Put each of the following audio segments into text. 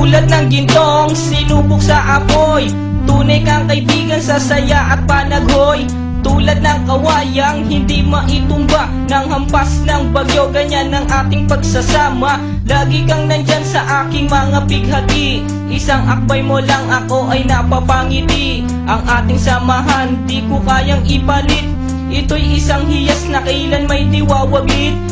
Tulad ng gintong sinubok sa apoy. Tunay kang kaibigan sa saya at panaghoy. Tulad ng kawayang hindi maitumba. Ng hampas ng bagyo Ganyan ang ating pagsasama. Lagi kang nandyan sa aking mga bighati Isang akbay mo lang ako ay napapangiti. Ang ating samahan di ko kayang ipalit. Ito'y isang hiyas na kailan may diwawaglit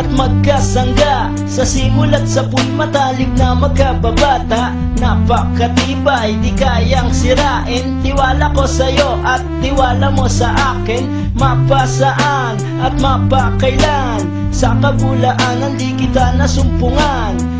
at magkasangga. Sa simulat sa matalik na magkababata. Napakatibay, di kayang sirain. Tiwala ko sa'yo at tiwala mo sa akin. Mapasaan at mapakailan. Sa kabulaanan di kita nasumpungan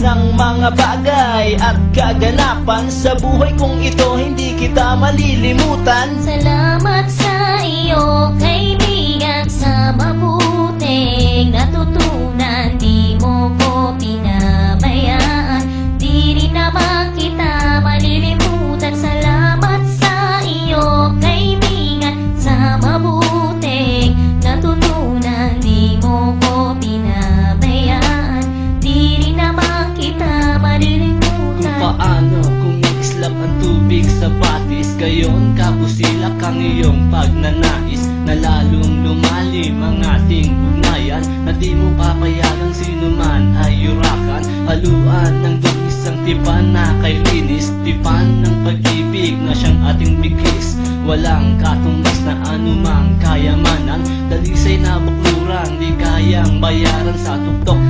ng mga bagay at kaganapan Sa buhay kong ito hindi kita malilimutan. Salamat sa iyo, kaibigan, sa mabuting Gayon kabusilak ang iyong pagnanais Na lalong lumalim ang ating ugnayan Na di mo papayagang sino man ay yurakan. Haluan ng dungis ang tipan na kay linis Tipan ng pag-ibig na siyang ating bigis Walang katumbas na anumang kayamanan Dalisay na bakluran di kayang bayaran sa tuktok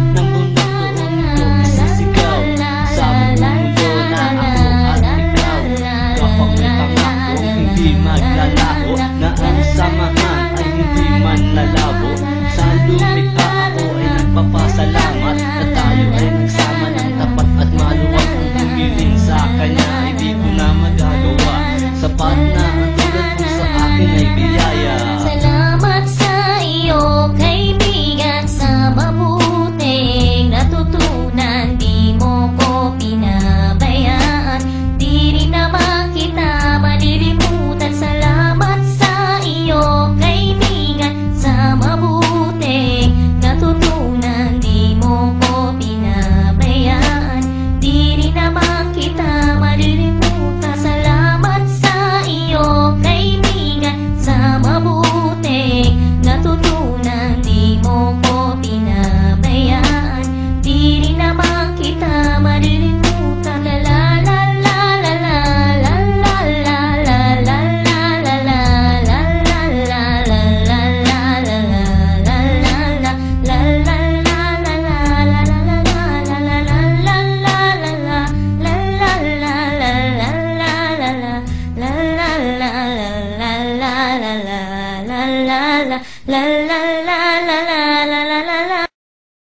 la la la